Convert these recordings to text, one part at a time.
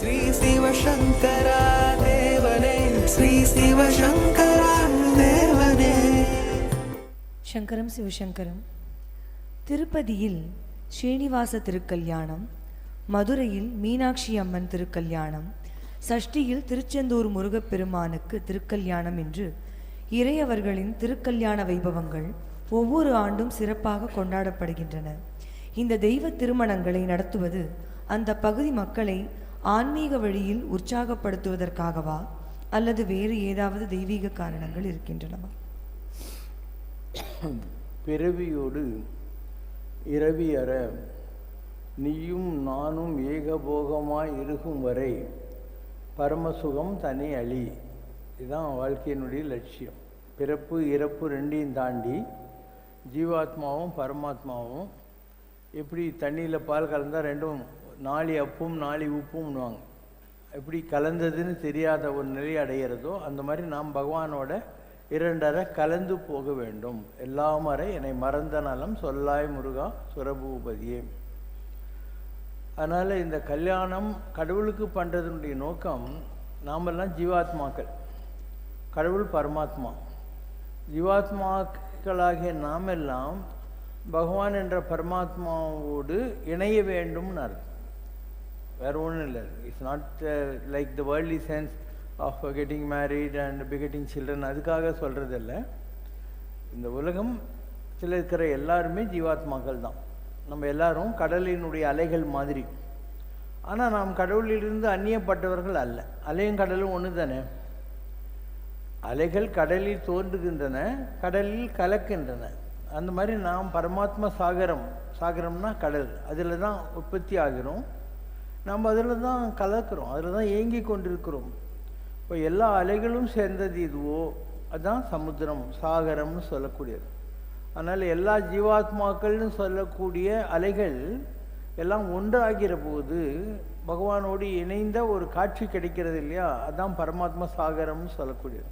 ஸ்ரீ சிவசங்கரா தேவனே ஸ்ரீ சிவசங்கரா தேவனே. சங்கரம் சிவசங்கரம். திருப்பதியில் ஸ்ரீனிவாச திருக்கல்யாணம் மதுரையில் மீனாட்சி அம்மன் திருக்கல்யாணம் சஷ்டியில் திருச்செந்தூர் முருகப்பெருமானுக்கு திருக்கல்யாணம் என்று இறையவர்களின் திருக்கல்யாண வைபவங்கள் ஒவ்வொரு ஆண்டும் சிறப்பாக கொண்டாடப்படுகின்றன. இந்த தெய்வ திருமணங்களை நடத்துவது அந்த பகுதி மக்களை ஆன்மீக வழியில் உற்சாகப்படுத்துவதற்காகவா? அல்லது வேறு ஏதாவது தெய்வீக காரணங்கள் இருக்கின்றனவா? பிறவியோடு இரவி அற நீயும் நானும் ஏகபோகமாய் இருக்கும் வரை பரமசுகம் தனி அழி. இதுதான் வாழ்க்கையினுடைய லட்சியம். பிறப்பு இறப்பு ரெண்டையும் தாண்டி ஜீவாத்மாவும் பரமாத்மாவும் எப்படி தண்ணியில் பால் கலந்தால் ரெண்டும் நாளி அப்பும் நாளி உப்பும்னுவாங்க. எப்படி கலந்ததுன்னு தெரியாத ஒரு நிலை அடைகிறதோ அந்த மாதிரி நாம் பகவானோட இரண்டரை கலந்து போக வேண்டும். எல்லாம் வரை என்னை மறந்த நலம் சொல்லாய் முருகா சுரபூபதியே. அதனால் இந்த கல்யாணம் கடவுளுக்கு பண்ணுறதுனுடைய நோக்கம் நாமெல்லாம் ஜீவாத்மாக்கள். கடவுள் பரமாத்மா. ஜீவாத்மாக்களாகிய நாமெல்லாம் பகவான் என்ற பரமாத்மாவோடு இணைய வேண்டும்னு அர்த்தம் வேறு ஒன்றும் இல்லை. It's not like the worldly sense of getting married and begetting children அதுக்காக சொல்கிறது இல்லை இந்த உலகம் சில இருக்கிற எல்லாருமே ஜீவாத்மாக்கள் தான். நம்ம எல்லாரும் கடலினுடைய அலைகள் மாதிரி. ஆனால் நாம் கடவுளிலிருந்து அந்நியப்பட்டவர்கள் அல்ல. அலையும் கடலும் ஒன்று தானே அலைகள் கடலில் தோன்றுகின்றன கடலில் கலக்கின்றன. அந்த மாதிரி நாம் பரமாத்மா சாகரம் சாகரம்னா கடல். அதில் தான் உற்பத்தி ஆகிறோம். நம்ம அதில் தான் கலக்கிறோம். அதில் தான் ஏங்கி கொண்டிருக்கிறோம். இப்போ எல்லா அலைகளும் சேர்ந்தது இதுவோ அதுதான் சமுத்திரம் சாகரம்னு சொல்லக்கூடியது. அதனால் எல்லா ஜீவாத்மாக்கள்னு சொல்லக்கூடிய அலைகள் எல்லாம் ஒன்றாகிற போது பகவானோடு இணைந்த ஒரு காட்சி கிடைக்கிறது இல்லையா? அதான் பரமாத்மா சாகரம்னு சொல்லக்கூடியது.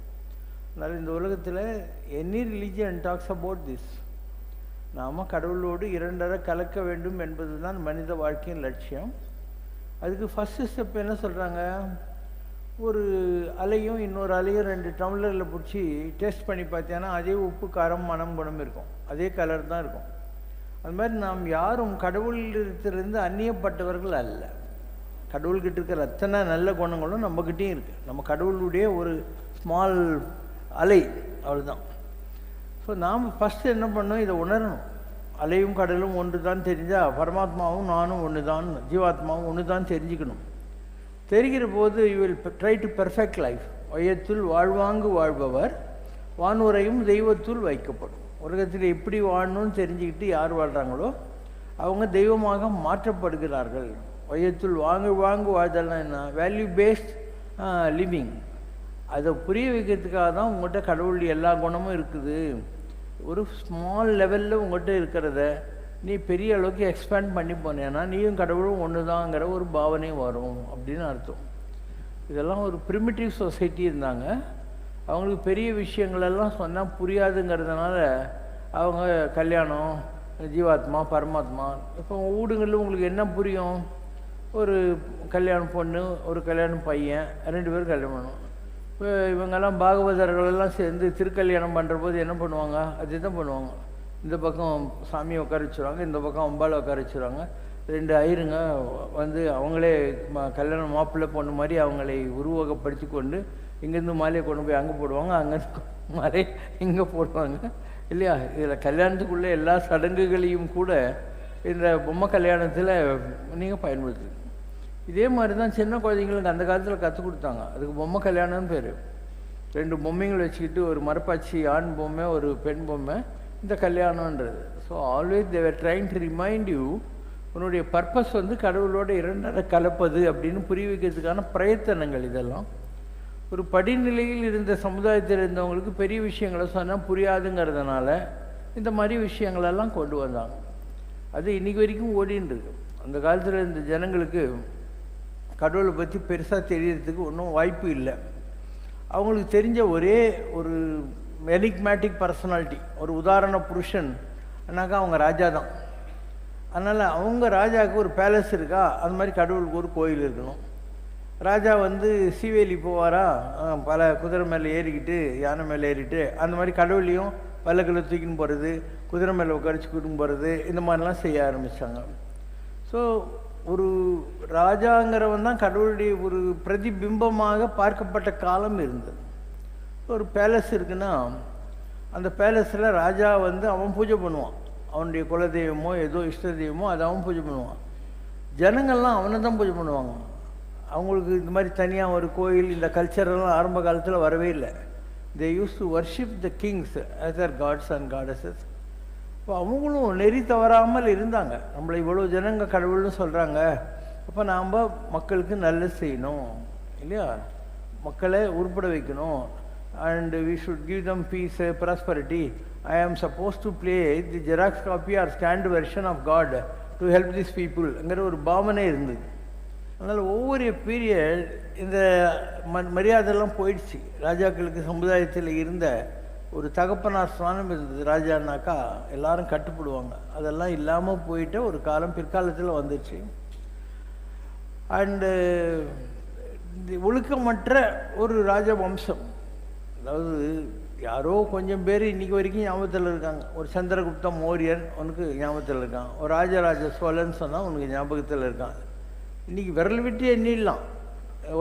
அதனால் இந்த உலகத்தில் any religion talks about this நாம் கடவுளோடு இரண்டரை கலக்க வேண்டும் என்பது தான் மனித வாழ்க்கையின் லட்சியம். அதுக்கு ஃபஸ்ட்டு ஸ்டெப் என்ன சொல்கிறாங்க ஒரு அலையும் இன்னொரு அலையும் ரெண்டு டம்ளரில் பிடிச்சி டேஸ்ட் பண்ணி பார்த்தீங்கன்னா அதே உப்பு காரம் மனம் குணம் இருக்கும். அதே கலர் தான் இருக்கும். அது மாதிரி நாம் யாரும் கடவுளிடத்திலிருந்து அந்நியப்பட்டவர்கள் அல்ல. கடவுள்கிட்ட இருக்கிற அத்தனை நல்ல குணங்களும் நம்மக்கிட்டேயும் இருக்குது நம்ம கடவுளுடைய ஒரு ஸ்மால் அலை அவ்வளோதான் ஸோ நாம் ஃபஸ்ட்டு என்ன பண்ணோம் இதை உணரணும். அலையும் கடலும் ஒன்று தான் தெரிஞ்சால் பரமாத்மாவும் நானும் ஒன்று தான் ஜீவாத்மாவும் ஒன்று தான் தெரிஞ்சுக்கணும். தெரிகிற போது you will try to perfect life வையத்துள் வாழ்வாங்கு வாழ்பவர் வானுரையும் தெய்வத்துள் வைக்கப்படும். உலகத்தில் எப்படி வாழணும்னு தெரிஞ்சுக்கிட்டு யார் வாழ்கிறாங்களோ அவங்க தெய்வமாக மாற்றப்படுகிறார்கள். வையத்துள் வாங்கு வாங்கு வாழ்தல்னா என்ன? வேல்யூ பேஸ்ட் லிவிங் அதை புரிய வைக்கிறதுக்காக தான் உங்கள்கிட்ட கடவுள் எல்லா குணமும் இருக்குது. ஒரு ஸ்மால் லெவலில் உங்கள்கிட்ட இருக்கிறத நீ பெரிய அளவுக்கு எக்ஸ்பேண்ட் பண்ணி போனேன்னா நீயும் கடவுளும் ஒன்று தாங்கிற ஒரு பாவனை வரும் அப்படின்னு அர்த்தம். இதெல்லாம் ஒரு ப்ரிமிட்டிவ் சொசைட்டி இருந்தாங்க. அவங்களுக்கு பெரிய விஷயங்களெல்லாம் சொன்னால் புரியாதுங்கிறதுனால அவங்க கல்யாணம் ஜீவாத்மா பரமாத்மா இப்போ வீடுங்களில் உங்களுக்கு என்ன புரியும்? ஒரு கல்யாணம் பொண்ணு ஒரு கல்யாணம் பையன் ரெண்டு பேரும் கல்யாணம் பண்ணணும். இவங்கெல்லாம் பாகவதர்களெல்லாம் சேர்ந்து திருக்கல்யாணம் பண்ணுற போது என்ன பண்ணுவாங்க? அதுதான் பண்ணுவாங்க? இந்த பக்கம் சாமியை உட்கார வச்சுருவாங்க இந்த பக்கம் அம்பாளை உட்கார வச்சுருவாங்க. ரெண்டு ஐருங்க வந்து அவங்களே ம- கல்யாணம் மாப்பிள்ளை பொண்ணு மாதிரி அவங்களை உருவகப்படுத்தி கொண்டு இங்கேருந்து மாலையை கொண்டு போய் அங்கே போடுவாங்க அங்கேருந்து மாலை இங்கே போடுவாங்க. இல்லையா? இதில் கல்யாணத்துக்குள்ளே எல்லா சடங்குகளையும் கூட இந்த பொம்மை கல்யாணத்தில் நீங்கள் பயன்படுத்துங்க இதே மாதிரி தான் சின்ன குழந்தைங்களுக்கு அந்த காலத்தில் கற்றுக் கொடுத்தாங்க. அதுக்கு பொம்மை கல்யாணம்னு பேர். ரெண்டு பொம்மைங்களை வச்சுக்கிட்டு ஒரு மரப்பாச்சி ஆண் பொம்மை ஒரு பெண் பொம்மை இந்த கல்யாணன்றது so always they're trying to remind you உன்னுடைய பர்பஸ் வந்து கடவுளோட இரண்டரை கலப்பது அப்படின்னு புரிய வைக்கிறதுக்கான பிரயத்தனங்கள் இதெல்லாம். ஒரு படிநிலையில் இருந்த சமுதாயத்தில் இருந்தவங்களுக்கு பெரிய விஷயங்களை சொன்னால் புரியாதுங்கிறதுனால இந்த மாதிரி விஷயங்களெல்லாம் கொண்டு வந்தாங்க. அது இன்னைக்கு வரைக்கும் ஓடின்னு இருக்கு அந்த காலத்தில் இருந்த ஜனங்களுக்கு கடவுளை பற்றி பெருசாக தெரியறதுக்கு ஒன்றும் வாய்ப்பு இல்லை. அவங்களுக்கு தெரிஞ்ச ஒரே ஒரு எலிக்மேட்டிக் பர்சனாலிட்டி ஒரு உதாரண புருஷன் அண்ணாக்கா அவங்க ராஜா தான். அதனால் அவங்க ராஜாவுக்கு ஒரு பேலஸ் இருக்கா? அது மாதிரி கடவுளுக்கு ஒரு கோயில் இருக்கணும். ராஜா வந்து சீவேலி போவாரா? பல குதிரை மேலே ஏறிக்கிட்டு யானை மேலே ஏறிட்டு அந்த மாதிரி கடவுளையும் பல்லக்கில் தூக்கின்னு போகிறது குதிரை மேலே உட்காரிச்சு கூட்டின்னு போகிறது இந்த மாதிரிலாம் செய்ய ஆரம்பித்தாங்க ஸோ ஒரு ராஜாங்கிறவன் தான் கடவுளுடைய ஒரு பிரதிபிம்பமாக பார்க்கப்பட்ட காலம் இருந்தது. ஒரு பேலஸ் இருக்குன்னா அந்த பேலஸில் ராஜா வந்து அவன் பூஜை பண்ணுவான். அவனுடைய குலதெய்வமோ ஏதோ இஷ்ட தெய்வமோ அதை அவன் பூஜை பண்ணுவான். ஜனங்கள்லாம் அவனை தான் பூஜை பண்ணுவாங்க. அவங்களுக்கு இந்த மாதிரி தனியாக ஒரு கோயில் இந்த கல்ச்சரெல்லாம் ஆரம்ப காலத்தில் வரவே இல்லை. They used to worship the kings as our gods and goddesses இப்போ அவங்களும் நெறி தவறாமல் இருந்தாங்க. நம்மளை இவ்வளோ ஜனங்க கடவுள்னு சொல்கிறாங்க அப்போ நாம் மக்களுக்கு நல்லது செய்யணும். இல்லையா? மக்களை உருப்பட வைக்கணும். And we should give them peace prosperity I am supposed to play the xerox copy or stand version of God to help this பீப்புள்ங்கிற ஒரு பாவனை இருந்தது. அதனால் ஒவ்வொரு பீரியட் இந்த ம மரியாதைலாம் போயிடுச்சு. ராஜாக்களுக்கு சமுதாயத்தில் இருந்த ஒரு தகப்பனார் ஸ்தானம் இருந்தது ராஜானாக்கா எல்லாரும் கட்டுப்படுவாங்க. அதெல்லாம் இல்லாமல் போயிட்டு ஒரு காலம் பிற்காலத்தில் வந்துச்சு அண்டு ஒழுக்கமற்ற ஒரு ராஜ வம்சம் அதாவது யாரோ கொஞ்சம் பேர் இன்றைக்கி வரைக்கும் ஞாபகத்தில் இருக்காங்க. ஒரு சந்திரகுப்த மௌரியன் உனக்கு ஞாபகத்தில் இருக்கான். ஒரு ராஜராஜ சோழன் சொன்னால் உனக்கு ஞாபகத்தில் இருக்கான். இன்னைக்கு விரல் விட்டு எண்ணிடலாம்.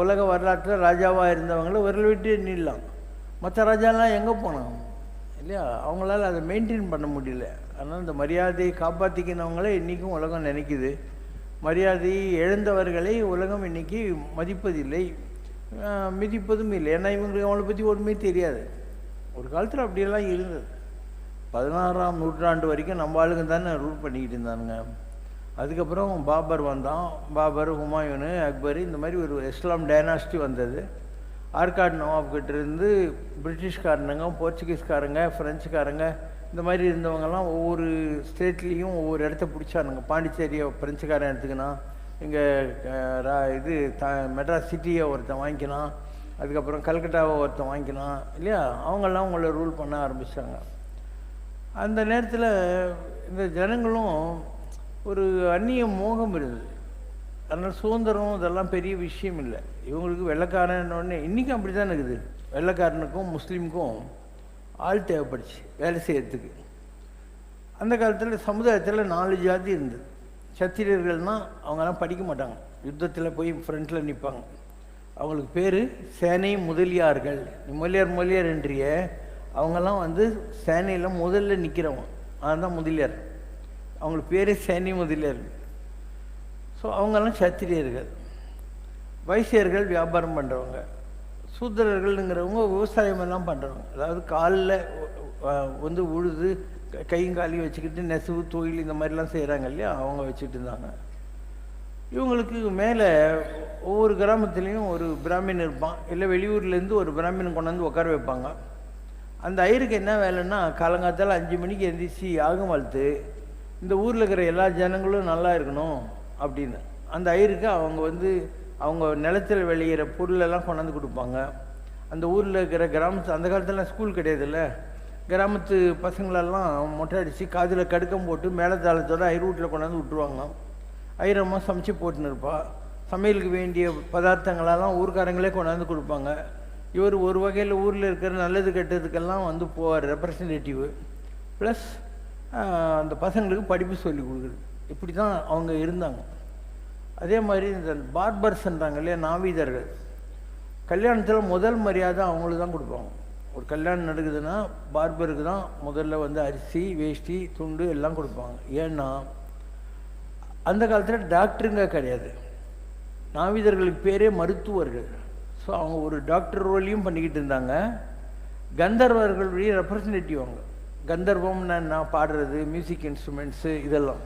உலக வரலாற்றில் ராஜாவாக இருந்தவங்கள விரல் விட்டு எண்ணிடலாம். மற்ற ராஜாலாம் எங்கே போனாங்க? இல்லையா? அவங்களால அதை மெயின்டைன் பண்ண முடியல. ஆனால் இந்த மரியாதையை காப்பாற்றிக்கினவங்களே இன்றைக்கும் உலகம் நினைக்குது. மரியாதையை எழுந்தவர்களை உலகம் இன்னைக்கு மதிப்பதில்லை. மிதிப்பதும் இல்லை. ஏன்னா இவங்களுக்கு அவங்கள பற்றி ஒன்றுமே தெரியாது. ஒரு காலத்தில் அப்படியெல்லாம் இருந்தது. பதினாறாம் நூற்றாண்டு வரைக்கும் நம்ம ஆளுங்க தானே ரூல் பண்ணிக்கிட்டு இருந்தானுங்க. அதுக்கப்புறம் பாபர் வந்தான். பாபர் ஹுமாயூனு அக்பர் இந்த மாதிரி ஒரு இஸ்லாம் டைனாஸ்டி வந்தது. ஆர்காட் நவாப்கிட்ட இருந்து பிரிட்டிஷ்காரனுங்க போர்ச்சுகீஸ்காரங்க ஃப்ரெஞ்சுக்காரங்க இந்த மாதிரி இருந்தவங்கெல்லாம் ஒவ்வொரு ஸ்டேட்லேயும் ஒவ்வொரு இடத்த பிடிச்சானுங்க. பாண்டிச்சேரியை பிரெஞ்சுக்காரன் எடுத்துக்கினான் இங்கே இது த மெட்ராஸ் சிட்டியை ஒருத்தன் வாங்கிக்கினான் அதுக்கப்புறம் கல்கட்டாவை ஒருத்தன் வாங்கிக்கினான் இல்லையா? அவங்கெல்லாம் அவங்கள ரூல் பண்ண ஆரம்பித்தாங்க அந்த நேரத்தில் இந்த ஜனங்களும் ஒரு அந்நிய மோகம் இருந்தது. அதனால் சுதந்திரம் இதெல்லாம் பெரிய விஷயம் இல்லை. இவங்களுக்கு வெள்ளைக்காரன்னொடனே இன்றைக்கும் அப்படி தான் இருக்குது. வெள்ளைக்காரனுக்கும் முஸ்லீமுக்கும் ஆள் தேவைப்படுச்சு வேலை செய்யறதுக்கு. அந்த காலத்தில் சமுதாயத்தில் நாலு ஜாதி இருந்தது. சத்திரியர்கள்னால் அவங்கெல்லாம் படிக்க மாட்டாங்க. யுத்தத்தில் போய் ஃப்ரண்ட்டில் நிற்பாங்க அவங்களுக்கு பேர் சேனை முதலியார்கள். நீ முதலியார் முதலியார் என்றிய அவங்கெல்லாம் வந்து சேனையில் முதல்ல நிற்கிறவங்க அதுதான் முதலியார். அவங்களுக்கு பேர் சேனை முதலியார். ஸோ அவங்கெல்லாம் சத்திரியர்கள். வைசியர்கள் வியாபாரம் பண்ணுறவங்க சூத்திரர்கள்ங்கிறவங்க விவசாயம் எல்லாம் பண்ணுறவங்க அதாவது காலில் வந்து உழுது கையும் காலையும் வச்சுக்கிட்டு நெசவு தொழில் இந்த மாதிரிலாம் செய்கிறாங்க இல்லையா? அவங்க வச்சுட்டு இருந்தாங்க. இவங்களுக்கு மேலே ஒவ்வொரு கிராமத்துலேயும் ஒரு பிராமின் இருப்பான். இல்லை வெளியூர்லேருந்து ஒரு பிராமின் கொண்டாந்து உட்கார வைப்பாங்க. அந்த ஐயருக்கு என்ன வேலைன்னா காலங்காத்தால் அஞ்சு மணிக்கு எந்திரிச்சு யாகம் வளர்த்து இந்த ஊரில் இருக்கிற எல்லா ஜனங்களும் நல்லா இருக்கணும். அப்படின்னு. அந்த ஐயருக்கு அவங்க வந்து அவங்க நிலத்தில் விளையிற பொருளெல்லாம் கொண்டாந்து கொடுப்பாங்க. அந்த ஊரில் இருக்கிற கிராமத்து அந்த காலத்துலலாம் ஸ்கூல் கிடையாதுல்ல? கிராமத்து பசங்களெல்லாம் மொட்டை அடித்து காதில் கடுக்கம் போட்டு மேலத்தாளத்தோட ஐயர் வீட்டில் கொண்டாந்து விட்டுருவாங்க. ஐயரம்மா சமைச்சு போட்டுன்னு இருப்பா சமையலுக்கு வேண்டிய பதார்த்தங்களெல்லாம் ஊர்க்காரங்களே கொண்டாந்து கொடுப்பாங்க. இவர் ஒரு வகையில் ஊரில் இருக்கிற நல்லது கெட்டதுக்கெல்லாம் வந்து போவார் ரெப்ரசன்டேட்டிவ் ப்ளஸ் அந்த பசங்களுக்கு படிப்பு சொல்லி கொடுக்குறது இப்படி தான் அவங்க இருந்தாங்க. அதே மாதிரி இந்த பார்பர்ஸ்ன்றாங்க இல்லையா நாவீதர்கள். கல்யாணத்தில் முதல் மரியாதை அவங்களுக்கு தான் கொடுப்பாங்க. ஒரு கல்யாணம் நடக்குதுன்னா பார்பருக்கு தான் முதல்ல வந்து அரிசி வேஷ்டி துண்டு எல்லாம் கொடுப்பாங்க. ஏன்னா அந்த காலத்தில் டாக்டருங்க கிடையாது. நாவிதர்களுக்கு பேரே மருத்துவர்கள். ஸோ அவங்க ஒரு டாக்டர் ரோலையும் பண்ணிக்கிட்டு இருந்தாங்க. கந்தர்வர்களுடைய ரெப்ரசன்டேட்டிவ் அவங்க. கந்தர்வம்னா நான் பாடுறது மியூசிக் இன்ஸ்ட்ருமெண்ட்ஸு இதெல்லாம்.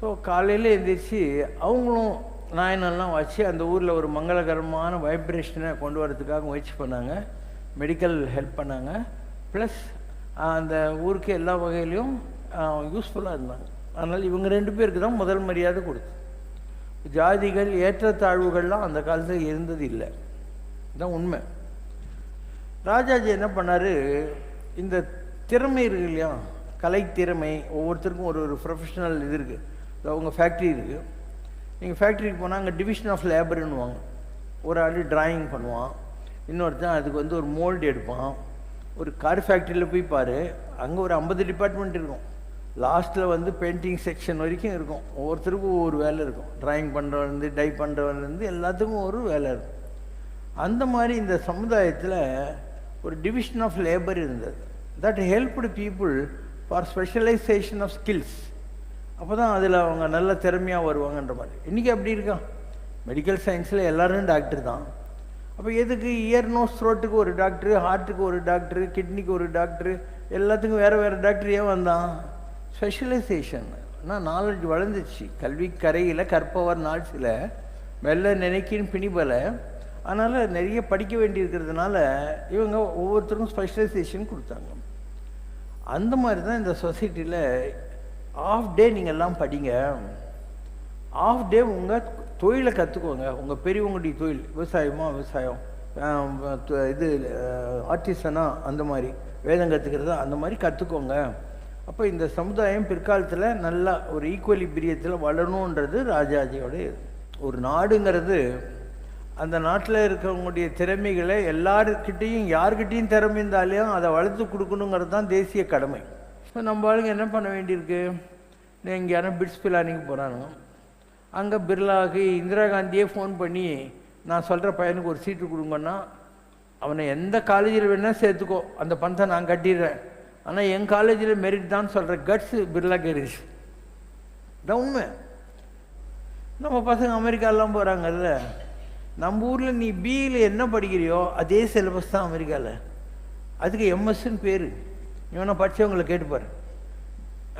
ஸோ காலையில் எழுந்திரிச்சு அவங்களும் நாயனெல்லாம் வச்சு அந்த ஊரில் ஒரு மங்களகரமான வைப்ரேஷனை கொண்டு வரதுக்காக முயற்சி பண்ணாங்க. மெடிக்கல் ஹெல்ப் பண்ணாங்க. ப்ளஸ் அந்த ஊருக்கு எல்லா வகையிலையும் யூஸ்ஃபுல்லாக இருந்தாங்க. அதனால் இவங்க ரெண்டு பேருக்கு தான் முதல் மரியாதை கொடுத்து ஜாதிகள் ஏற்றத்தாழ்வுகள்லாம் அந்த காலத்தில் இருந்தது இல்லை. இதுதான் உண்மை. ராஜாஜி என்ன பண்ணார்? இந்த திறமை இருக்கு இல்லையா? கலை திறமை ஒவ்வொருத்தருக்கும் ஒரு ஒரு ப்ரொஃபஷனல் இது இருக்குது உங்கள் ஃபேக்ட்ரி இருக்குது நீங்கள் ஃபேக்ட்ரிக்கு போனால் அங்கே டிவிஷன் ஆஃப் லேபர்னுவாங்க ஒரு ஆள் டிராயிங் பண்ணுவான். இன்னொருத்தன் அதுக்கு வந்து ஒரு மோல்டு எடுப்பான். ஒரு கார் ஃபேக்ட்ரியில் போய் பாரு அங்கே ஒரு ஐம்பது டிபார்ட்மெண்ட் இருக்கும். லாஸ்ட்டில் வந்து பெயிண்டிங் செக்ஷன் வரைக்கும் இருக்கும். ஒவ்வொருத்தருக்கும் ஒவ்வொரு வேலை இருக்கும். ட்ராயிங் பண்ணுறவன்லேருந்து டை பண்ணுறவன்லேருந்து எல்லாத்துக்கும் ஒரு வேலை இருக்கும். அந்த மாதிரி இந்த சமுதாயத்தில் ஒரு டிவிஷன் ஆஃப் லேபர் இருந்தது. That helped people for specialisation of skills அப்போ தான் அதில் அவங்க நல்ல திறமையாக வருவாங்கன்ற மாதிரி. இன்றைக்கி அப்படி இருக்கான் மெடிக்கல் சயின்ஸில் எல்லாரும் டாக்டர் தான். அப்போ எதுக்கு இயர் நோஸ் த்ரோட்டுக்கு ஒரு டாக்டரு ஹார்ட்டுக்கு ஒரு டாக்டரு கிட்னிக்கு ஒரு டாக்டரு எல்லாத்துக்கும் வேறு வேறு டாக்டர் ஏன் வந்தான்? ஸ்பெஷலைசேஷன் ஆனால் நாலேஜ் வளர்ந்துச்சு. கல்வி கரையில் கற்பவர் நாட்சில் மெல்ல நினைக்கின்னு பிணிபலை. அதனால் நிறைய படிக்க வேண்டியிருக்கிறதுனால இவங்க ஒவ்வொருத்தருக்கும் ஸ்பெஷலைசேஷன் கொடுத்தாங்க. அந்த மாதிரி தான் இந்த சொசைட்டியில் ஆஃப் டே நீங்கள் எல்லாம் படிங்க. ஆஃப் டே உங்கள் தொழிலை கற்றுக்கோங்க உங்கள் பெரியவங்களுடைய தொழில் விவசாயமாக விவசாயம் இது ஆர்டிசனா அந்த மாதிரி வேதம் கற்றுக்கிறதா அந்த மாதிரி கற்றுக்கோங்க அப்போ இந்த சமுதாயம் பிற்காலத்தில் நல்லா ஒரு ஈக்குவலி பிரியத்தில் வளரணுன்றது ராஜாஜியோடைய ஒரு நாடுங்கிறது. அந்த நாட்டில் இருக்கிறவங்களுடைய திறமைகளை எல்லாருக்கிட்டேயும் யாருக்கிட்டேயும் திறமை இருந்தாலையும் அதை வளர்த்து கொடுக்கணுங்கிறது தான் தேசிய கடமை. ஸோ நம்ம ஆளுங்க என்ன பண்ண வேண்டியிருக்கு? எங்கேயான பிட்ஸ் பிளானிங் போகிறானோ அங்கே பிர்லாவுக்கு இந்திரா காந்தியே ஃபோன் பண்ணி நான் சொல்கிற பையனுக்கு ஒரு சீட்டு கொடுங்கன்னா அவனை எந்த காலேஜில் வேணால் சேர்த்துக்கோ. அந்த பணத்தை நான் கட்டிடுறேன். ஆனால் என் காலேஜில் மெரிட் தான் சொல்கிற கட்ஸ் பிர்லா கேரிஸ் இதான் உண்மை. நம்ம பசங்க அமெரிக்காலாம் போகிறாங்கல்ல நம்ம ஊரில் நீ பிஇயில் என்ன படிக்கிறியோ அதே சிலபஸ் தான் அமெரிக்காவில் அதுக்கு எம்எஸ்ன்னு பேர். இவனை படித்தவங்களை கேட்டுப்பார்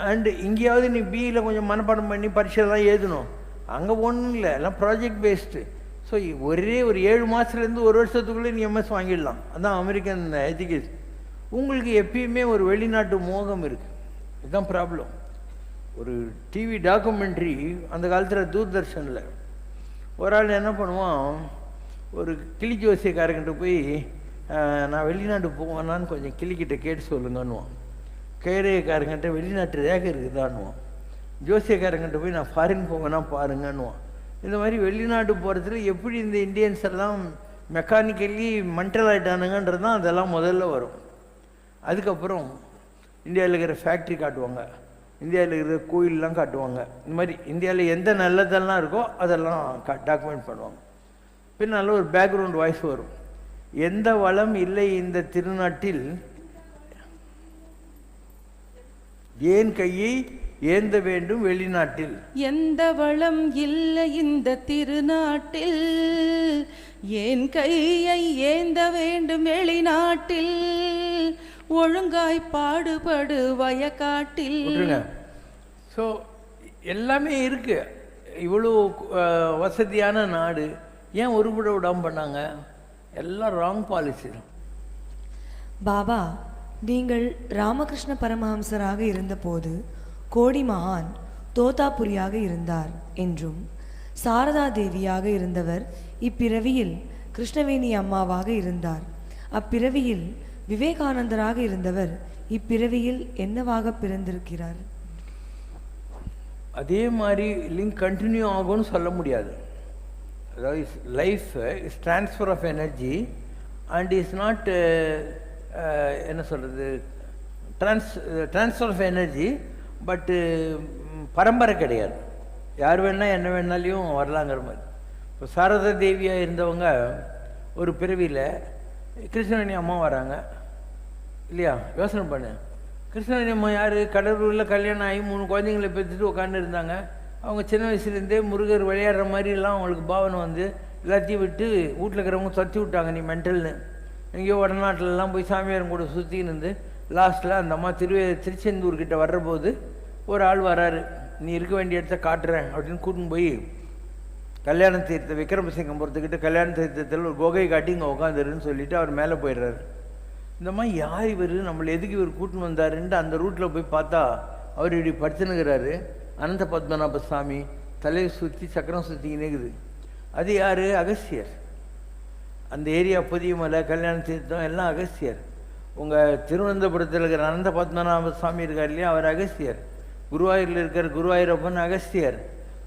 அண்டு இங்கேயாவது நீ பிஇயில் கொஞ்சம் மனப்பாடம் பண்ணி பரீட்சைலாம் எழுதணும். அங்கே ஒன்றும் இல்லை எல்லாம் ப்ராஜெக்ட் பேஸ்டு ஸோ ஒரே ஒரு ஏழு மாதத்துலேருந்து ஒரு வருஷத்துக்குள்ளே நீ எம்எஸ் வாங்கிடலாம். அதான் அமெரிக்கன் எஜுகேஷன் உங்களுக்கு எப்பயுமே ஒரு வெளிநாட்டு மோகம் இருக்குது இதுதான் ப்ராப்ளம் ஒரு டிவி டாக்குமெண்ட்ரி அந்த காலத்தில் தூர்தர்ஷனில். ஒரு ஆள் என்ன பண்ணுவான் ஒரு கிளிஜோசியக்காரங்கிட்ட போய் நான் வெளிநாட்டு போவேனான்னு கொஞ்சம் கிளிக்கிட்ட கேட்டு சொல்லுங்கன்னுவான். கேரியக்காரங்கிட்ட வெளிநாட்டு ரேகை இருக்குதான்னுவான். ஜோசியக்காரங்கிட்ட போய் நான் ஃபாரின் போவேன்னா பாருங்கன்னுவான். இந்த மாதிரி வெளிநாட்டு போகிறதுல எப்படி இந்த இந்தியன்ஸ் எல்லாம் மெக்கானிக்கலி மென்டல் ஆகிட்டானுங்கன்றது தான் அதெல்லாம் முதல்ல வரும். அதுக்கப்புறம் இந்தியாவில் இருக்கிற ஃபேக்ட்ரி காட்டுவாங்க. இந்தியாவில் இருக்கிற கோயிலெலாம் காட்டுவாங்க. இந்த மாதிரி இந்தியாவில் எந்த நல்லதெல்லாம் இருக்கோ அதெல்லாம் டாக்குமெண்ட் பண்ணுவாங்க. பின்னால் ஒரு பேக்ரவுண்ட் வாய்ஸ் வரும். எந்த வளம் இல்லை இந்த திருநாட்டில். ஏன் கையை ஏந்த வேண்டும் வெளிநாட்டில்? எந்த வளம் இல்லை இந்த திருநாட்டில். ஏன் கையை ஏந்த வேண்டும் வெளிநாட்டில். ஒழுங்காய் பாடுபடு வயக்காட்டில். ஸோ எல்லாமே இருக்கு. இவ்வளோ வசதியான நாடு. ஏன் உருப்பட விடாமல் பண்ணாங்க? எல்லாம் ராங் பாலிசி பாபா நீங்கள் ராமகிருஷ்ண பரமஹம்சராக இருந்தபோது கோடி மகான் தோதாபுரியாக இருந்தார் என்றும் சாரதா தேவியாக இருந்தவர் இப்பிறவியில் கிருஷ்ணவேணி அம்மாவாக இருந்தார். அப்பிறவியில் விவேகானந்தராக இருந்தவர் இப்பிறவியில் என்னவாக பிறந்திருக்கிறார்? அதே மாதிரி லிங்க் கண்டினியூ ஆகும்னு சொல்ல முடியாது. Life is transfer of energy and is not என்ன சொல்கிறது ட்ரான்ஸ் ட்ரான்ஸ்ஃபர் ஆஃப் எனர்ஜி பட்டு பரம்பரை கிடையாது. யார் வேணால் என்ன வேணாலையும் வரலாங்கிற மாதிரி. இப்போ சாரதா தேவியாக இருந்தவங்க ஒரு பிறவியில் கிருஷ்ணவேணி அம்மா வராங்க. இல்லையா? யோசனை பண்ணு. கிருஷ்ணவேணி அம்மா யார்? கடலூரில் கல்யாணம் ஆகி மூணு குழந்தைங்களை பெற்றுட்டு உட்காந்து இருந்தாங்க. அவங்க சின்ன வயசுலேருந்தே முருகர் விளையாடுற மாதிரிலாம் அவங்களுக்கு பாவனை வந்து எல்லாத்தையும் விட்டு வீட்டில் இருக்கிறவங்க துரத்தி விட்டாங்க நீ மென்டல்னு எங்கேயோ வடநாட்டிலலாம் போய் சாமியாரும் கூட சுற்றின்னு இருந்து லாஸ்ட்டில் அந்த அம்மா திரு திருச்செந்தூர் கிட்ட வர்றபோது ஒரு ஆள் வராரு நீ இருக்க வேண்டிய இடத்த காட்டுறேன் அப்படின்னு கூட்டின்னு போய் கல்யாண தீர்த்த விக்ரமசிங்கபுரத்துக்கிட்ட கல்யாண தீர்த்தத்தில் ஒரு கோகை காட்டி இங்கே உட்காந்துருன்னு சொல்லிட்டு அவர் மேலே போயிடுறாரு. இந்த மாதிரி யார் இவர்? நம்மளை எதுக்கு இவர் கூட்டின்னு வந்தாருன்ட்டு அந்த ரூட்டில் போய் பார்த்தா அவர் இப்படி படுத்துனுங்கிறாரு அனந்த பத்மநாப சுவாமி தலையை சுற்றி சக்கரம் சுற்றிக்கினேக்குது அது யார்? அகஸ்தியர். அந்த ஏரியா புதிய மலை கல்யாண தீர்த்தம் எல்லாம் அகஸ்தியர். உங்கள் திருவனந்தபுரத்தில் இருக்கிற அனந்த பத்மநாப சுவாமி இருக்கார் இல்லையா? அவர் அகஸ்தியர். குருவாயூரில் இருக்கிற குருவாயூரப்பன் அகஸ்தியர்.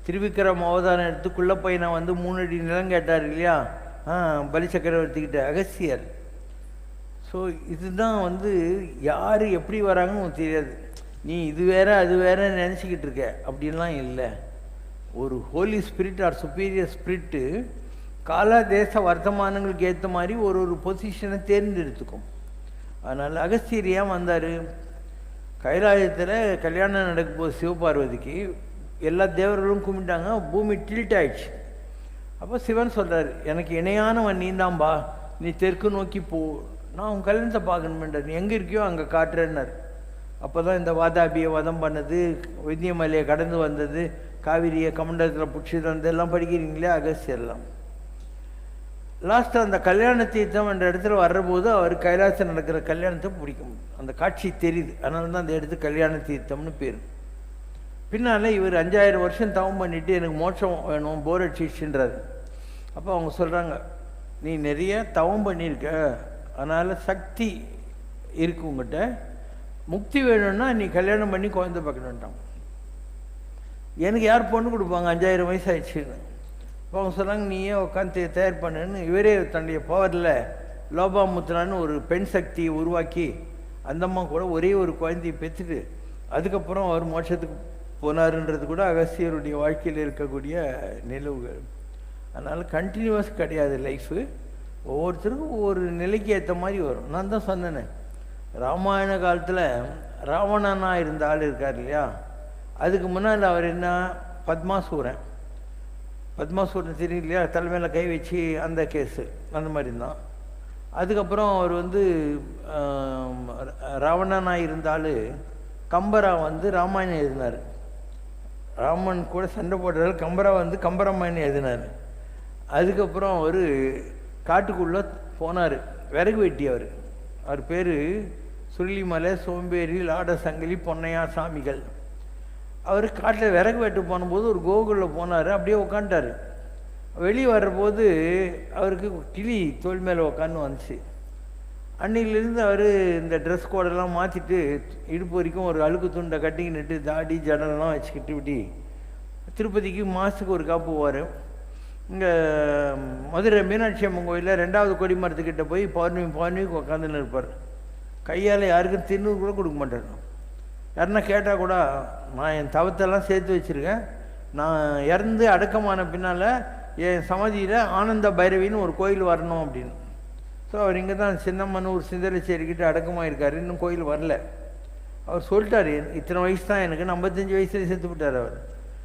திருவிக்கிரம் அவதாரம் எடுத்து குள்ளப்பையனை வந்து மூணு அடி நிலம் கேட்டார் இல்லையா? ஆ பலி சக்கரவர்த்திக்கிட்ட அகஸ்தியர். ஸோ இதுதான் வந்து யார் எப்படி வராங்கன்னு தெரியாது. நீ இது வேற அது வேற நினச்சிக்கிட்டு இருக்க. அப்படின்லாம் இல்லை. ஒரு holy spirit or superior spirit கால தேச வர்த்தமானங்களுக்கு ஏற்ற மாதிரி ஒரு ஒரு பொசிஷனை தேர்ந்தெடுத்துக்கும். அதனால் அகஸ்தியர் ஏன் வந்தார். கைலாயத்தில் கல்யாணம் நடக்கும் போது சிவபார்வதிக்கு. எல்லா தேவர்களும் கும்பிட்டாங்க. பூமி டில்ட் ஆயிடுச்சு. அப்போ சிவன் சொல்கிறார் எனக்கு இணையானவன் நீந்தாம்பா. நீ தெற்கு நோக்கி போ. நான் உன் கல்யாணத்தை பார்க்கணுமென்றார். நீ எங்கே இருக்கியோ அங்கே காட்டுறேன்னார். அப்போ தான் இந்த வாதாபியை வதம் பண்ணது விந்தியமலையை கடந்து வந்தது காவிரியை கமண்டலத்தில் பிடிச்சி எல்லாம் படிக்கிறீங்களே அகஸ்தியெல்லாம் லாஸ்ட்டாக அந்த கல்யாண தீர்த்தம் என்ற இடத்துல வர்றபோது அவர் கைலாசம் நடக்கிற கல்யாணத்தை பிடிக்கும் அந்த காட்சி தெரியுது. அதனால தான் அந்த இடத்துக்கு கல்யாண தீர்த்தம்னு பேர். பின்னால் இவர் அஞ்சாயிரம் வருஷம் தவம் பண்ணிவிட்டு எனக்கு மோட்சம் வேணும் போர் அடிச்சிச்சுன்றாரு அப்போ அவங்க சொல்கிறாங்க நீ நிறைய தவம் பண்ணியிருக்க. அதனால் சக்தி இருக்கு உங்கள்கிட்ட முக்தி வேணும்னா நீ கல்யாணம் பண்ணி குழந்தை பார்க்கணுன்ட்டான் எனக்கு யார் பொண்ணு கொடுப்பாங்க? அஞ்சாயிரம் வயசு ஆயிடுச்சுன்னு அவங்க சொன்னாங்க நீயே உட்காந்து தயார் பண்ணுன்னு. இவரே தன்னுடைய பவரில் லோபாமுத்ரான்னு ஒரு பெண் சக்தியை உருவாக்கி அந்தம்மா கூட ஒரே ஒரு குழந்தையை பெற்றுட்டு அதுக்கப்புறம் அவர் மோட்சத்துக்கு போனாருன்றது கூட அகஸ்தியருடைய வாழ்க்கையில் இருக்கக்கூடிய நிலவுகள் அதனால் கண்டினியூவஸ் கிடையாது லைஃபு ஒவ்வொருத்தருக்கும் ஒவ்வொரு நிலைக்கு ஏற்ற மாதிரி வரும். நான் தான் சொன்னேனே ராமாயண காலத்தில் ராவணனா இருந்த ஆள் இருக்கார் இல்லையா? அதுக்கு முன்னால் அவர் என்ன? பத்மாசூரன். பத்மாசூரன் தெரியும் இல்லையா? தலைமையில் கை வச்சு அந்த கேஸு அந்த மாதிரி தான் அதுக்கப்புறம் அவர் வந்து ஆம், இருந்த இருந்தால் கம்பரா வந்து ராமாயணம் எழுதினார். ராமன் கூட சண்டை போடுறாரு கம்பரா வந்து கம்பராமாயணம் எழுதினார். அதுக்கப்புறம் அவர் காட்டுக்குள்ளே போனார். விறகு வெட்டி அவர். அவர் பேர் சுருளிமலை சோம்பேறி லாட சங்கிலி பொன்னையா சாமிகள். அவர் காட்டில் விறகு வெட்டு போனபோது ஒரு கோகுலில் போனார் அப்படியே உட்காந்துட்டார் வெளியே வர்றபோது அவருக்கு கிளி தோல் மேலே உட்காந்து வந்துச்சு. அன்னையிலேருந்து அவர் இந்த ட்ரெஸ் கோடெல்லாம் மாற்றிட்டு இடுப்பு வரைக்கும் ஒரு அழுக்கு துண்டை கட்டிக்கிட்டு தாடி ஜடலாம் வச்சுக்கிட்டு இப்படி திருப்பதிக்கு மாதத்துக்கு ஒரு காப்பு போவார். இங்கே மதுரை மீனாட்சி அம்மன் கோயிலில் ரெண்டாவது கொடி மரத்துக்கிட்ட போய் பௌர்ணமி பௌர்ணமிக்கு உட்காந்துன்னு இருப்பார். கையால் யாருக்கும் தின்னு கூட கொடுக்க மாட்டார். யாருன்னா கேட்டால் கூட நான் என் தவத்தெல்லாம் சேர்த்து வச்சுருக்கேன். நான் இறந்து அடக்கமான பின்னால் என் சமாதியில் ஆனந்த பைரவின்னு ஒரு கோயில் வரணும் அப்படின்னு. ஸோ அவர் இங்கே தான் சின்னம்மனூர் சிந்தரச்சேரிக்கிட்ட அடக்கமாக அடக்கமாயிருக்கார் இன்னும் கோயில் வரல. அவர் சொல்லிட்டார் இத்தனை வயசு தான் எனக்கு. ஐம்பத்தஞ்சு வயசுல சேர்த்து விட்டார் அவர்.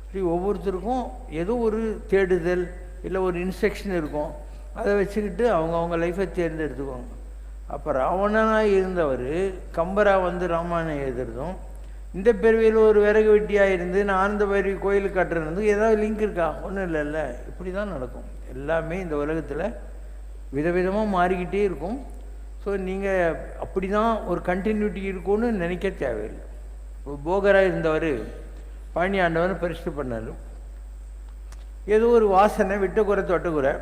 இப்படி ஒவ்வொருத்தருக்கும் ஏதோ ஒரு தேடுதல் இல்லை ஒரு இன்ஸ்ட்ரக்ஷன் இருக்கும். அதை வச்சுக்கிட்டு அவங்க அவங்க லைஃப்பை தேர்ந்தெடுத்துக்குவாங்க. அப்போ ராவணனாக இருந்தவர் கம்பரா வந்து ராமாயணம் எழுதுறதும் இந்த பிறவியில் ஒரு விறகு வெட்டியாக இருந்து நான் ஆனந்த பைரவி கோயிலுக்கு கட்டுறது ஏதாவது லிங்க் இருக்கா? ஒன்றும் இல்லைல்ல. இப்படி தான் நடக்கும். எல்லாமே இந்த உலகத்தில் விதவிதமாக மாறிக்கிட்டே இருக்கும். ஸோ நீங்கள் அப்படி தான் ஒரு கண்டினியூட்டி இருக்கும்னு நினைக்க தேவையில்லை. இப்போ போகராக இருந்தவர் பழனி ஆண்டவன் பரிசு பண்ணார். ஏதோ ஒரு வாசனை விட்டக்குறை தொட்டக்குறை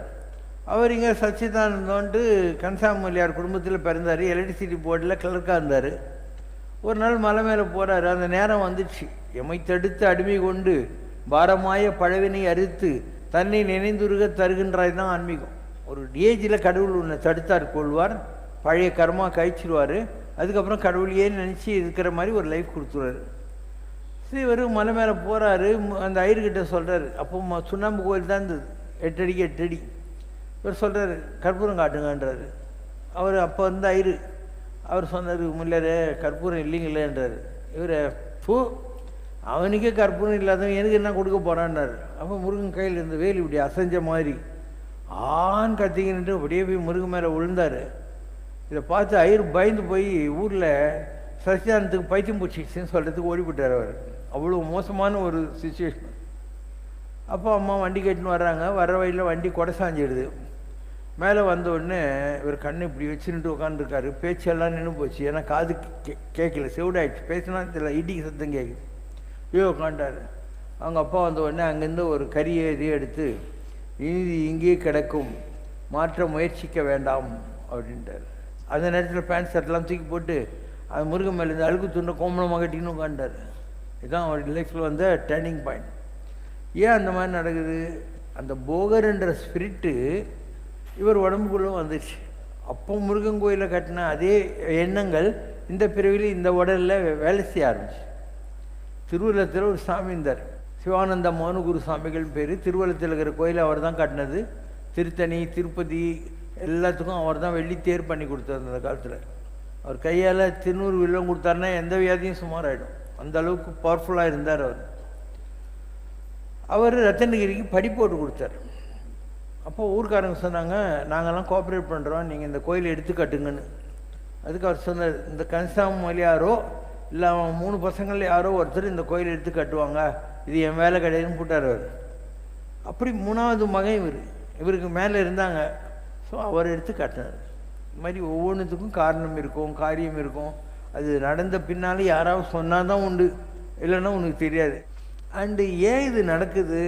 அவர் இங்கே சச்சிதானந்தோன்ட்டு கன்சாமூலியார் குடும்பத்தில் பிறந்தார் எலக்ட்ரிசிட்டி போர்டில் கிளர்க்காக இருந்தார். ஒரு நாள் மலை மேலே போகிறாரு அந்த நேரம் வந்துச்சு. எமை தடுத்து அடிமை கொண்டு பாரமாய பழவினை அறுத்து தன்னை நினைந்துருக தருகின்றாய் தான் ஆன்மீகம். ஒரு ஏஜில் கடவுள் உன்னை தடுத்தார் கொள்வார். பழைய கர்மா கழிச்சிருவார். அதுக்கப்புறம் கடவுளையே நினச்சி இருக்கிற மாதிரி ஒரு லைஃப் கொடுத்துருவாரு. சரி இவர் மலை மேலே போகிறாரு அந்த ஐயர்கிட்ட சொல்கிறாரு அப்போ சுண்ணாம்பு கோயில் தான் இருந்தது. எட்டடிக்கு எட்டடி. இவர் சொல்கிறாரு கற்பூரம் காட்டுங்கன்றாரு. அவர் அப்போ வந்து ஐயரு அவர் சொன்னார் முல்லரே கற்பூரம் இல்லைங்களேன்றார். இவர் பூ அவனுக்கே கற்பூரம் இல்லாதவன் எனக்கு என்ன கொடுக்க போகிறான்னாரு அப்போ முருகன் கையில் இருந்த வேலி இப்படி அசைஞ்ச மாதிரி ஆண் கத்திக்கிட்டு அப்படியே போய் முருகன் மேலே விழுந்தார். இதை பார்த்து ஐயர் பயந்து போய் ஊரில் சச்சிதானத்துக்கு பைத்தியம் பூச்சிச்சுன்னு சொல்கிறதுக்கு ஓடிவிட்டார் அவர். அவ்வளோ மோசமான ஒரு சுச்சுவேஷன் அப்பா அம்மா வண்டி கட்டின்னு வர்றாங்க. வர்ற வழியில் வண்டி கொடை சாஞ்சிடுது. மேலே வந்த உடனே இவர் கண்ணு இப்படி வச்சுன்ட்டு உட்காந்துருக்காரு பேச்செல்லாம் நின்று போச்சு. ஏன்னா காது கே கேட்கல. செவிடாயிடுச்சு. பேசினா தெரியல. இடிக்கு சத்தம் கேட்குது. ஐயோ உட்காண்டாரு அவங்க அப்பா வந்த உடனே அங்கேருந்து ஒரு கரியை இதையும் எடுத்து இனி இங்கேயே கிடக்கும். மாற்ற முயற்சிக்க வேண்டாம். அப்படின்ட்டார். அந்த நேரத்தில் பேண்ட் ஷர்ட்லாம் தூக்கி போட்டு அது முருகன் மேலே இருந்து அழுக்கு துண்டை கோமணமாக கட்டின்னு உட்காண்டாரு இதுதான் அவருடைய லைஃப்பில் வந்த டேர்னிங் பாயிண்ட் ஏன் அந்த மாதிரி நடக்குது? அந்த போகர்ன்ற ஸ்பிரிட்டு இவர் உடம்புக்குள்ளே வந்துச்சு அப்போ முருகன் கோயிலில் கட்டின அதே எண்ணங்கள் இந்த பிறவியில் இந்த உடலில் வேலை செய்ய ஆரம்பிச்சு. திருவள்ளத்தில் ஒரு சாமி இருந்தார். சிவானந்த மோனுகுரு சாமிகள் பேர். திருவள்ளத்தில் இருக்கிற கோயிலை அவர் தான் கட்டினது. திருத்தணி திருப்பதி எல்லாத்துக்கும் அவர் தான் வெள்ளி தேர் பண்ணி கொடுத்தார் அந்த காலத்தில். அவர் கையால் திருநூறு வில்லம் கொடுத்தாருன்னா எந்த வியாதியும் சுமாராயிடும். அந்த அளவுக்கு பவர்ஃபுல்லாக இருந்தார் அவர். அவர் ரத்தனகிரிக்கு படி போட்டு கொடுத்தார். அப்போ ஊர்க்காரங்க சொன்னாங்க நாங்கள்லாம் கோஆப்ரேட் பண்ணுறோம் நீங்கள் இந்த கோயிலை எடுத்து கட்டுங்கன்னு. அதுக்கு அவர் சொன்னார் இந்த கன்சாம் யாரோ இல்லை அவன் மூணு பசங்களில் யாரோ ஒருத்தர் இந்த கோயிலை எடுத்து கட்டுவாங்க. இது என் வேலை கிடையாதுன்னு போட்டார் அவர். அப்படி மூணாவது மகன் இவர். இவருக்கு மேலே இருந்தாங்க. ஸோ அவர் எடுத்து கட்டினார். இது மாதிரி ஒவ்வொன்றுத்துக்கும் காரணம் இருக்கும் காரியம் இருக்கும். அது நடந்த பின்னால் யாராவது சொன்னால் தான் உண்டு. இல்லைன்னா உனக்கு தெரியாது. அண்டு ஏன் இது நடக்குது?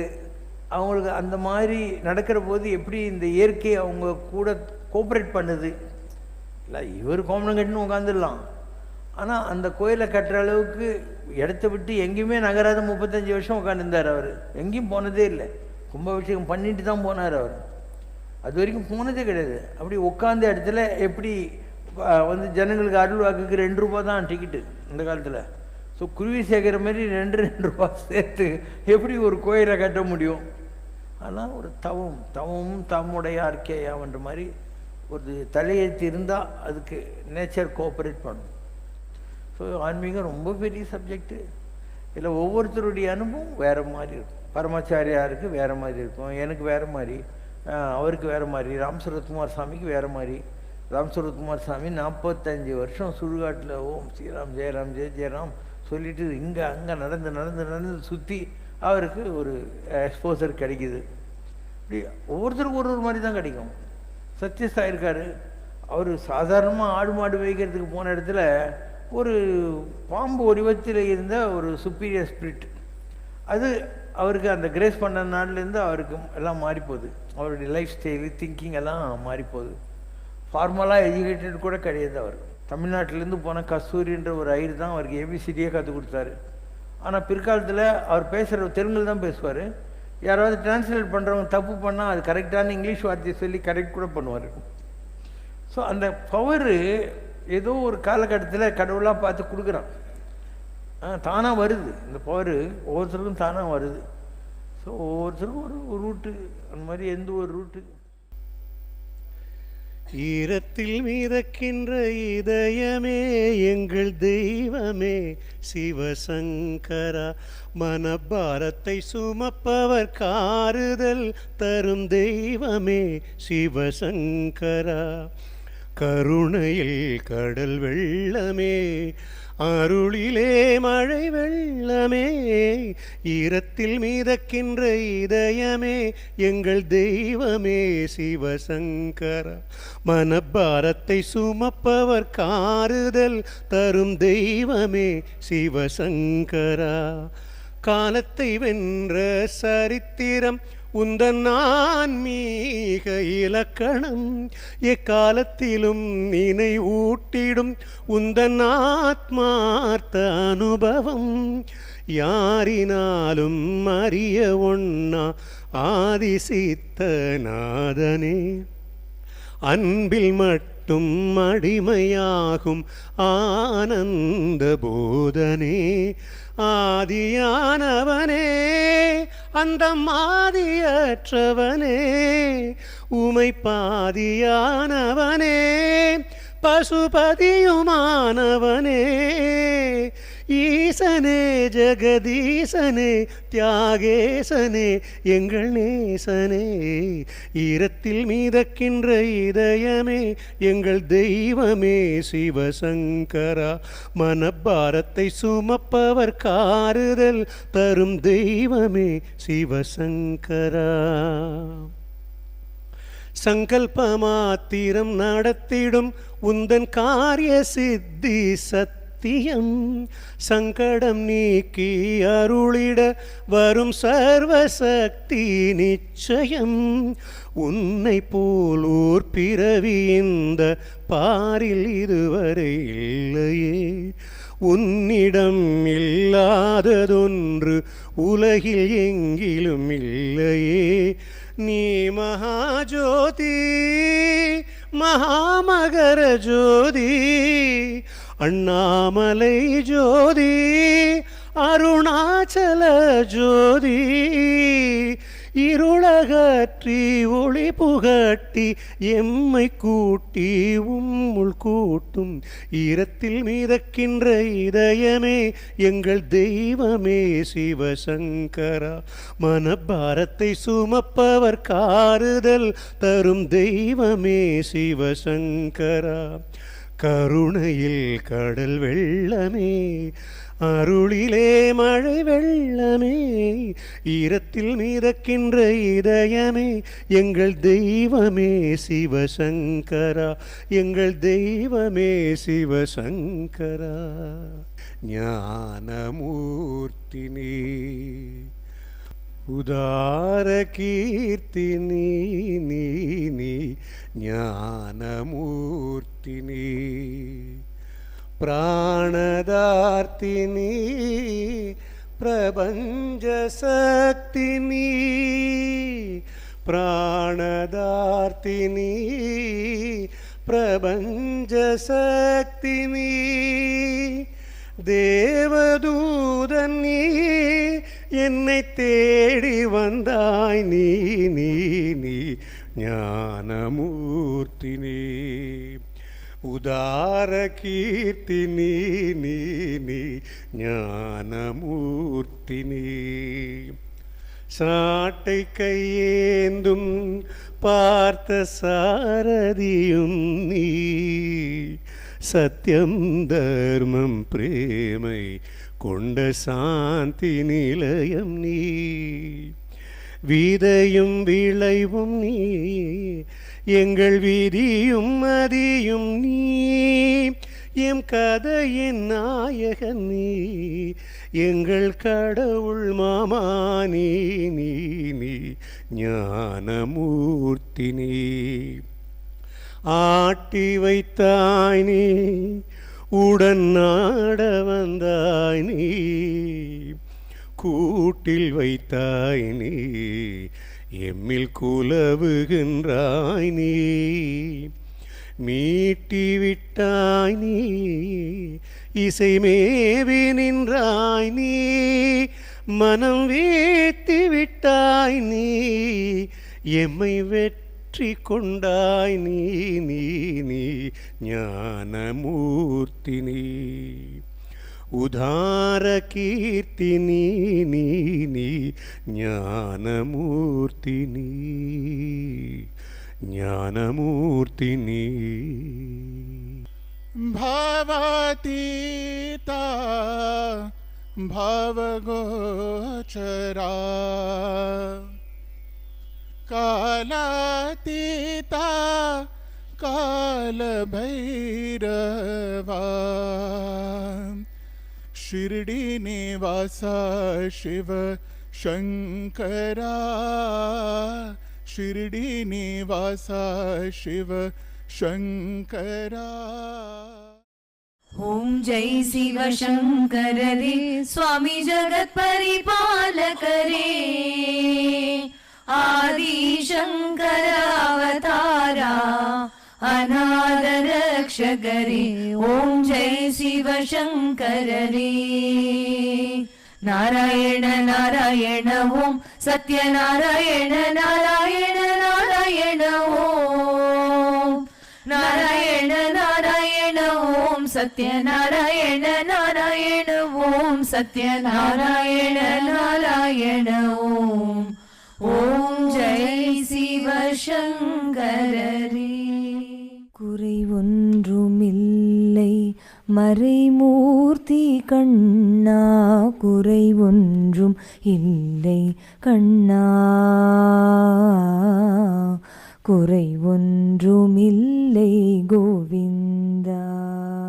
அவங்களுக்கு அந்த மாதிரி நடக்கிற போது எப்படி இந்த இயற்கை அவங்க கூட கோஆப்ரேட் பண்ணுது? இல்லை இவர் கோமணம் கட்டினு உட்காந்துடலாம் ஆனால் அந்த கோயிலை கட்டுற அளவுக்கு இடத்த விட்டு எங்கேயுமே நகராத முப்பத்தஞ்சு வருஷம் உட்காந்துருந்தார் அவர். எங்கேயும் போனதே இல்லை. கும்பாபிஷேகம் பண்ணிட்டு தான் போனார் அவர். அது வரைக்கும் போனதே கிடையாது. அப்படி உட்காந்த இடத்துல எப்படி வந்து ஜனங்களுக்கு அருள் வாக்குக்கு ரெண்டு ரூபா தான் டிக்கெட்டு இந்த காலத்தில். ஸோ குருவி சேர்க்குற மாதிரி ரெண்டு ரெண்டு ரூபா சேர்த்து எப்படி ஒரு கோயிலை கட்ட முடியும்? ஆனால் ஒரு தவம். தவமும் தம்முடையார்க்கேயான்ற மாதிரி ஒரு தலையெழுத்து இருந்தால் அதுக்கு நேச்சர் கோஆப்ரேட் பண்ணும். ஸோ ஆன்மீகம் ரொம்ப பெரிய சப்ஜெக்ட்டு இதில் ஒவ்வொருத்தருடைய அனுபவம் வேறு மாதிரி இருக்கும். பரமாச்சாரியாருக்கு வேறு மாதிரி இருக்கும். எனக்கு வேறு மாதிரி. அவருக்கு வேறு மாதிரி. ராம் சரத்குமார் சாமிக்கு வேறு மாதிரி. ராம் சரத்குமார் சாமி நாற்பத்தஞ்சு வருஷம் சுடுகாட்டில் ஓம் ஸ்ரீராம் ஜெயராம் ஜெய ஜெயராம் சொல்லிட்டு இங்கே அங்கே நடந்து நடந்து நடந்து சுற்றி அவருக்கு ஒரு எக்ஸ்போசர் கிடைக்குது. இப்படி ஒவ்வொருத்தருக்கும் ஒரு ஒரு மாதிரி தான் கிடைக்கும். சத்யஸ்தா இருக்கார். அவர் சாதாரணமாக ஆடு மாடு மேய்க்கிறதுக்கு போன இடத்துல ஒரு பாம்பு வடிவத்தில் இருந்த ஒரு சுப்பீரியர் ஸ்பிரிட் அது அவருக்கு அந்த கிரேஸ் பண்ண நாள்லேருந்து அவருக்கு எல்லாம் மாறிப்போகுது. அவருடைய லைஃப் ஸ்டைலு திங்கிங் எல்லாம் மாறிப்போகுது. ஃபார்மலாக எஜுகேட்டட் கூட கிடையாது அவர். தமிழ்நாட்டிலேருந்து போன கஸ்தூரின்ற ஒரு ஐயர் தான் அவருக்கு ஏபிசிடியே கற்றுக் கொடுத்தாரு. ஆனால் பிற்காலத்தில் அவர் பேசுகிற தெலுங்கில் தான் பேசுவார். யாராவது டிரான்ஸ்லேட் பண்ணுறவங்க தப்பு பண்ணால் அது கரெக்டான இங்கிலீஷ் வார்த்தையை சொல்லி கரெக்ட் கூட பண்ணுவார். ஸோ அந்த பவரு ஏதோ ஒரு காலகட்டத்தில் கடவுளாக பார்த்து கொடுக்குறான். தானாக வருது. இந்த பவரு ஒவ்வொருத்தருக்கும் தானாக வருது. ஸோ ஒவ்வொருத்தருக்கும் ஒரு ரூட்டு அந்த மாதிரி எந்த ஒரு ரூட்டு ஈரத்தில் மீதக்கின்ற இதயமே எங்கள் தெய்வமே. சிவசங்கரா மனபாரத்தை சுமப்பவர் காறுதல் தரும் தெய்வமே. சிவசங்கரா கருணையில் கடல் வெள்ளமே. அருளிலே மழை வெள்ளமே ஈரத்தில் மீதக்கின்ற இதயமே எங்கள் தெய்வமே சிவசங்கர. மனபாரத்தை சுமப்பவர் காறுதல் தரும் தெய்வமே சிவசங்கரா. காலத்தை வென்ற சரித்திரம் உந்தன் ஆன்மீக இலக்கணம் எக்காலத்திலும் நினை ஊட்டிடும். உந்தன் ஆத்மார்த்த அனுபவம் யாரினாலும் அறிய ஒண்ணா ஆதிசித்த நாதனே. அன்பில் மட்டும் அடிமையாகும் ஆனந்த போதனே. ஆதியானவனே அந்த மாதியற்றவனே உமை பாதியானவனே பசுபதியுமானவனே ஈசனே ஜெகதீசனே தியாகேசனே எங்கள் நேசனே ஈரத்தில் மீதக்கின்ற இதயமே எங்கள் தெய்வமே சிவசங்கரா. மனபாரத்தை சுமப்பவர் காறுதல் தரும் தெய்வமே சிவசங்கரா. சங்கல்பமாத்திரம் நடத்திடும் உந்தன் காரிய சித்தி சத் சத்தியம் சங்கடம் நீக்கி அருளிட வரும் சர்வசக்தி நிச்சயம். உன்னை போல் ஓர் பிறவி இந்த பாரில் இதுவரை இல்லையே. உன்னிடம் இல்லாததொன்று உலகில் எங்கிலும் இல்லையே. நீ மகாஜோதி மகாமகர ஜோதி அண்ணாமலை ஜோதி அருணாச்சல ஜோதி. இருளகற்றி ஒளி புகட்டி எம்மை கூட்டி உம்முள் கூட்டும். ஈரத்தில் மீதக்கின்ற இதயமே எங்கள் தெய்வமே சிவசங்கரா. மனபாரத்தை சுமப்பவர் காறுதல் தரும் தெய்வமே சிவசங்கரா. கருணையில் கடல் வெள்ளமே அருளிலே மழை வெள்ளமே ஈரத்தில் மிதக்கின்ற இதயமே எங்கள் தெய்வமே சிவசங்கரா எங்கள் தெய்வமே சிவசங்கரா. ஞானமூர்த்தினி உதார கீர்த்தினி நீ ஞானமூர்த்தி நீ பிராணதார்த்தினி பிரபஞ்ச சக்தினி பிராணதார்த்தினி பிரபஞ்ச சக்தினி தேவதூதன் நீ என்னை தேடி வந்தாய். நீ நீ ஞானமூர்த்தினே. உதார கீர்த்தி நீ நீ ஞானமூர்த்தி நீ. சாட்டை கையேந்தும் பார்த்த சாரதியும் நீ. சத்தியம் தர்மம் பிரேமை கொண்ட சாந்தி நிலையம் நீ. வீதையும் விளைவும் நீ எங்கள் வீதியும் மதியும் நீ எம் கதையின் நாயகன் நீ எங்கள் கடவுள் மாமா நீ நீ ஞானமூர்த்தி நீ. ஆட்டி வைத்தாய் நீ உடன் நாட வந்தாய் நீ. கூட்டில் வைத்தாய் நீ எம்மில் குலவுகின்றாய் நீ. மீட்டிவிட்டாய் நீ இசைமேவி நின்றாய் நீ. மனம் வீத்தி விட்டாய் நீ எம்மை வெற்றி கொண்டாய் நீ நீ நீ ஞானமூர்த்தி நீ. उधार कीर्ति ज्ञानमूर्ति ज्ञानमूर्ति भवतीता भवगोचरा। कालातीता काल भैरवा शिर्डीनिवासा शिव शङ्करा शिर्डीनिवासा शिव शङ्करा ॐ जय शिव शङ्कर रे, स्वामी जगत् परिपालक रे। आदि शङ्कर अवतारा अनाद रक्षक रे ॐ जय शिव शङ्कर रे नारायण नारायण ॐ सत्यनारायण नारायण नारायण ॐ नारायण नारायण ॐ सत्यनारायण नारायण ॐ सत्यनारायण नारायण ॐ ॐ जय शिव शङ्कररे குறை ஒன்றுமில்லை மறைமூர்த்தி கண்ணா குறை ஒன்றும் இல்லை கண்ணா குறை ஒன்றுமில்லை கோவிந்தா.